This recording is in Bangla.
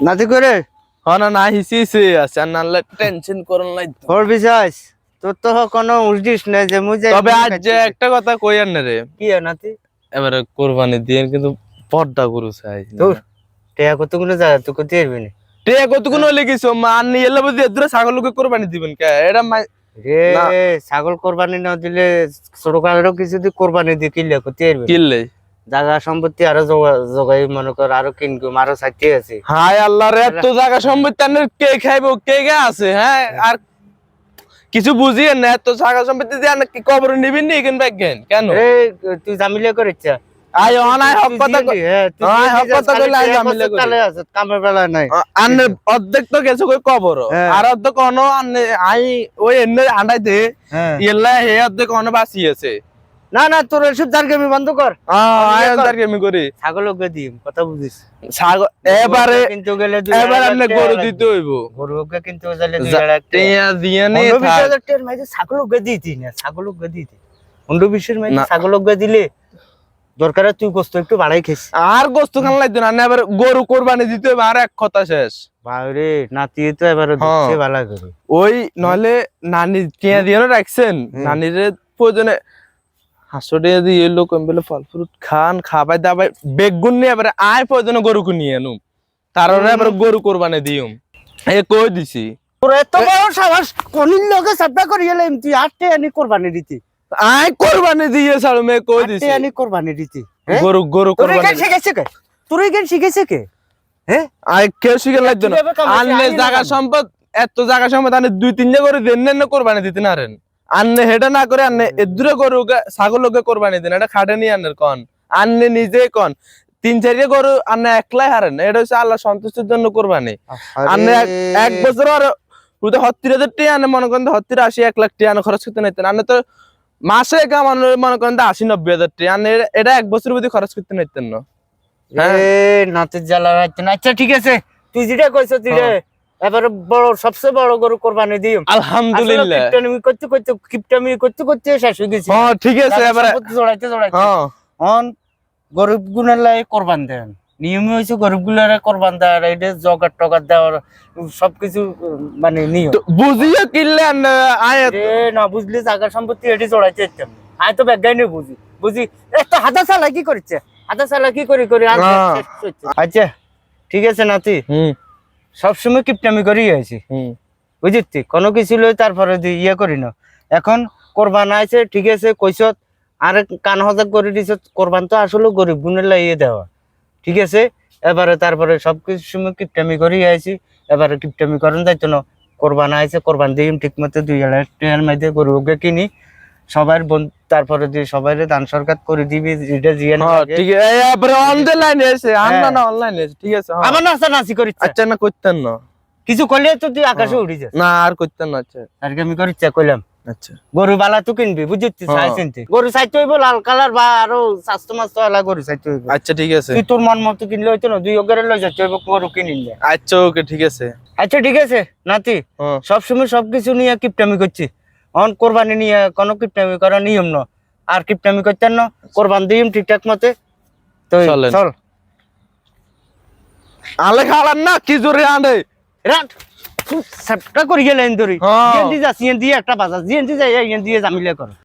নাতি করে? হ্যাঁ না না হিসি হিসি আছে আর নাহলে টেনশন করন লাই। বিশ্বাস তোর তো কোনো উল্টিস নেই যে মুই তবে আজ যে একটা কথা কই আর না রে? কি নাতি? এবারে কোরবানি দিয়ে কিন্তু পর্দা গরু চাই তোর টেয়া কতগুলো যা তুই করতে পারবি না? টে কতক্ষণ হলে গেছো? মা আনি এলে বুঝি এদুরে ছাগলকে কোরবানি দিবেন কে? এটা রে ছাগল কোরবানি না দিলে ছোট কালেরও কিছু দিয়ে কোরবানি দিয়ে কিনলে করতে পারবি কিনলে? জায়গা সম্পত্তি আরও জোগাই মনে কর আরও কিনকুম আরও আছে। হাই আল্লাহ রে এত জায়গা সম্পত্তি আনের কে খাইবো কে কে আছে হ্যাঁ? আর কিছু বুঝিয়ে না এত জায়গা সম্পত্তি দিয়ে আনে কি কবর নিবেন নি কেন? কেন? এই তুই জামিলে আই অনাই হক কথা কই- হ্যাঁ, হক কথা আই জামিলে করি। কামের বেলা নাই। আন্নে অর্ধেক তো গেছে কই কবর। হ্যাঁ। আর অর্ধেক অন আই ওই এনে আন্ডাই দে। হ্যাঁ। ইল্লা হে অর্ধেক অন বাঁচিয়েছে। না না তোর এসব জারগামি বন্ধ কর। ইয়ে কেমি করি। ছাগল ওকে দিম কথা বুঝিস? ছাগল এবারে কিন্তু গেলে এবার হাজার গরু দিতে হইব। কিন্তু গেলে। টিয়া দিয়ে নে অন্য বিশ থাক। হাজার টাকার মাঝে ছাগল ওকে দিতি না দিতি। মাঝে দিলে দরকার তুই গোস্ত একটু বাড়াই খেস। আর গোস্ত খান লাগতো না? এবার গরু কোরবানি দিতে হবে আর এক কথা শেষ। বাবরে নাতি তো এবারে হ্যাঁ। দিচ্ছে ভালো করে। ওই নলে নানি টিয়া দিয়ে রাখছেন। নানির প্রয়োজনে হাঁসো দিয়ে দিয়ে লোক বলে ফল ফ্রুট খান খাবাই দাবাই বেগুন নিয়ে এবারে আয় প্রয়োজনে গরু নিয়ে আনুম। তার এবার গরু কোরবানি দিউম। এ কই দিছি? তোর বড় সাহস কোনির করি গেলে তুই আনি কোরবানি দিতি। আয় কোরবানি দিয়ে ছাড়ো মে কই দিছি? আনি কোরবানি দিতি? গরু গরু কোরবানি এখান শিখেছে কে? তোর এখান শিখেছে কে? হ্যাঁ আয় কেউ শিখে? আনলে জায়গা সম্পদ এত জায়গা সম্পদ আনে দুই তিন জায়গা করে দেন না কোরবানি দিতে না রেন। আন্নে হেটা না করে আন্নে এদুরে গরু ছাগলকে কোরবানি দেন এটা খাটে নি আন্নের কন। আন্নে নিজে কন। তিন চারিয়ে গরু আন্নে একলাই হারেন এটা হচ্ছে আল্লাহ সন্তুষ্টির জন্য কোরবানি। আন্নে এক- বছর আর পুরো হত্তির হাজার টিয়া আনে মনে করেন হত্তির আশি এক লাখ টিয়া আনে খরচ করতে নাইতেন। আন্নে তো মাসে কামানো মনে করেন আশি নব্বই হাজার টিয়া আন্নে এটা- এক বছর বুঝি খরচ করতে নাইতেন না। নাতের জ্বালা আচ্ছা ঠিক আছে। তুই যেটা কইছ তুই হ্যাঁ। এবারে বড় সবচেয়ে বড় গরু কোরবানি দিম। আলহামদুলিল্লাহ। কিপটামি করতে করতে কিপটামি করতে করতে শেষ হয়ে গেছি। হ্যাঁ ঠিক আছে এবারে জড়াইতে জড়াইতে। হ্যাঁ। অন গরিব গুণের লাই কোরবান দেন। নিয়মই হয়েছে গরিব গুলারে কোরবান দেওয়ার এটা জগার টগার দেওয়ার সবকিছু মানে নিয়ম। বুঝিয়ে কিনলে আয় রে না বুঝলি জায়গা সম্পত্তি এটি জড়াইতে ইচ্ছাম আয় তো ব্যাগাই নেই বুঝি। বুঝি এ তো হাতা চালা কি করছে? হাতা চালা কি করি করি হ্যাঁ। আচ্ছা ঠিক আছে নাতি। হুম। সবসময় কিপটামি করি আছি হুম। বুঝিতি কোনো কিছু লই তারপরে ইয়ে করি না। এখন কোরবান আছে ঠিক আছে কইসত আর কান হজাক করে দিছ কোরবান তো আসলে গরিব গুণের লাগিয়ে দেওয়া। ঠিক আছে? এবারে তারপরে সব কিছু সময় কিপটামি করি আইছি। এবারে কিপটামি করেন যাইতো না কোরবান আছে কোরবান দিই ঠিক মতো দুই হাজার টাকার মধ্যে গরুকে কিনি। সবার বন তারপরে দিয়ে সবাই দান সরকার করে দিবি এটা জিয়ান হ্যাঁ ঠিক আছে। এবারে অনলাইনে এসে আমরা হ্যাঁ। না অনলাইনে এসে ঠিক আছে হ্যাঁ। আমার নাচা নাচি করি আচ্ছা না করতেন না। কিছু করলে তো তুই আকাশে উঠি যাস। না আর করতেন না আচ্ছা। আর আমি করি কইলাম। আচ্ছা। গরু বালা তো কিনবি বুঝছিস হ্যাঁ। চাই চিনতে গরু চাইতে হইব লাল কালার বা আরও স্বাস্থ্য মাস্ত এলা গরু চাইতে হইব। আচ্ছা ঠিক আছে। তুই তোর মন মতো কিনলে হইতো না দুই অগের লই যাচ্ছে হইব গরু কিনিলে আচ্ছা ওকে ঠিক আছে। আচ্ছা ঠিক আছে নাতি। হ্যাঁ। সবসময় সবকিছু নিয়ে কিপটামি করছি। অন কোরবানি নিয়ে কোনো কিপটামি করা নিয়ম ন। আর কিপটামি করতেন না কোরবান দিম ঠিকঠাক মতে। তো। চল। আলে খালান না কি জোরে আনে? রাট সাপটা করি গেলেন ধরি। হ্যাঁ। জিএনডি যা সিএনডি একটা বাজার জিএনডি যাই জিএনডি জামিলে কর।